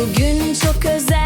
Bugün çok özel.